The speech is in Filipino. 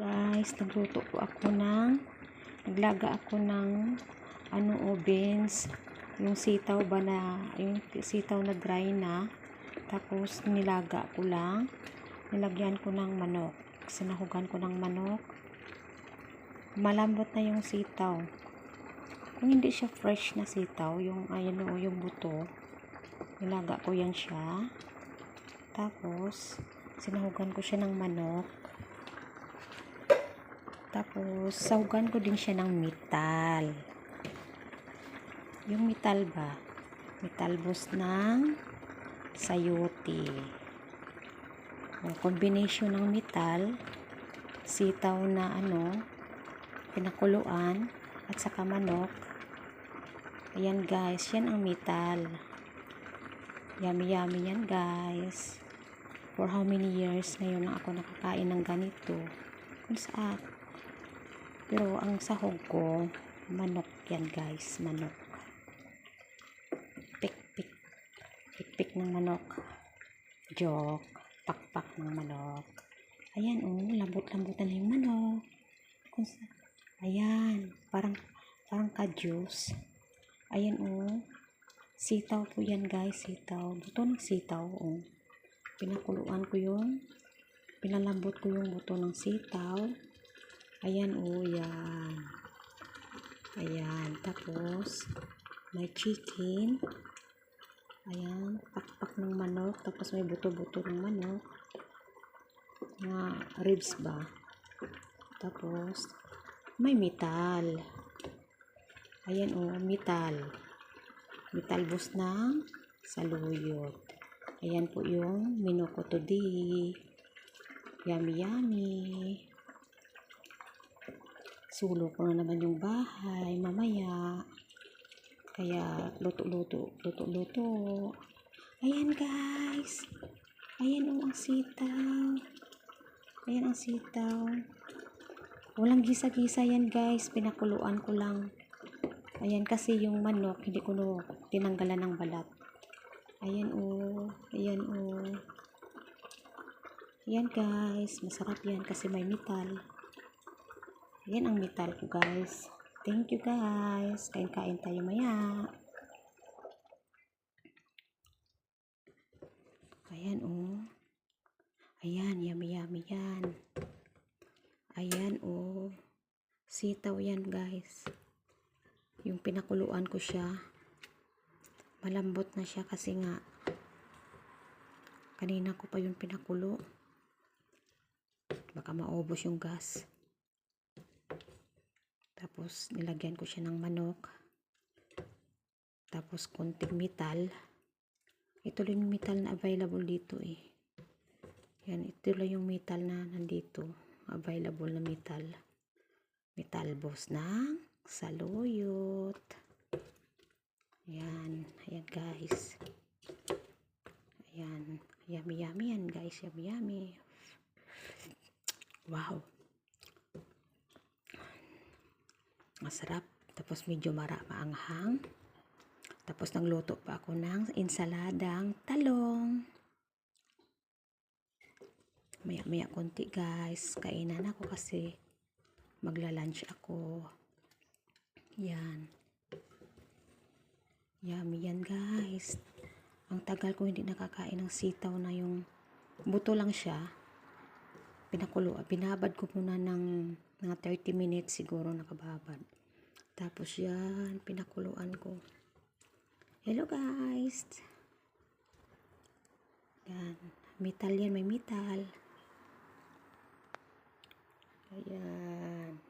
guys, nagluto po ako ng naglaga ako ng ano o beans yung sitaw ba na yung sitaw na dry na. Tapos nilaga ko lang. Nilagyan ko ng manok. Sinahugan ko ng manok. Malambot na yung sitaw. Kung hindi siya fresh na sitaw yung ayan o yung buto nilaga ko yan siya. Tapos sinahugan ko siya ng manok tapos, sahugan ko din siya ng metal. Yung metal ba? Metal boss ng sayote. O, combination ng metal, sitaw na ano, pinakuluan, at saka manok. Ayan guys, yan ang metal. Yummy yummy yan guys. For how many years ngayon na ako nakakain ng ganito. Kung saan pero ang sahog ko, manok yan guys, manok. Pik-pik. Pik-pik ng manok. Joke. Pakpak ng manok. Ayan oh, lambot-lambutan na yung manok. Kung sa, ayan, parang, parang ka-juice. Ayan oh, sitaw po yan guys, sitaw. Buto ng sitaw oh. Pinakuluan ko yung, pinalambot ko yung buto ng sitaw. Ayan, oh, yan. Ayan. Tapos, may chicken. Ayan. Pakpak ng manok. Tapos, may buto-buto ng manok. Mga ribs ba? Tapos, may metal. Ayan, oh, metal. Metal bus ng saluyot. Ayan po yung menu ko today. Yummy, yummy sulo ko na naman yung bahay mamaya. Kaya luto-luto luto-luto. Ayan guys. Ayan o ang sitaw. Ayan ang sitaw. Walang gisa-gisa yan guys. Pinakuluan ko lang. Ayan kasi yung manok hindi ko no tinanggalan ng balat. Ayan o ayan o ayan guys. Masarap yan kasi may metal yan ang metal ko guys. Thank you guys. Kain-kain tayo maya. Ayan oh. Ayan, yummy yummy yan. Ayan oh. Sitaw yan guys. Yung pinakuluan ko siya. Malambot na siya kasi nga kanina ko pa yung pinakulo. Baka maubos yung gas. Tapos, nilagyan ko siya ng manok. Tapos, konting metal. Ito lang yung metal na available dito eh. Yan, ito lang yung metal na nandito. Available na metal. Metal boss ng saluyot. Yan. Ayan guys. Ayan. Yummy yummy yan guys. Yummy yummy. Wow. Masarap. Tapos medyo mara maanghang tapos nagluto pa ako ng insaladang talong. Maya maya konti guys. Kainan ako kasi magla-lunch ako. Yan. Yummy yan guys. Ang tagal ko hindi nakakain ng sitaw na yung buto lang siya. Pinakulo binabad ko muna ng mga 30 minutes siguro nakababad. Tapos yan, pinakuluan ko. Hello guys! Yan. Metal yan, may metal. Ayan.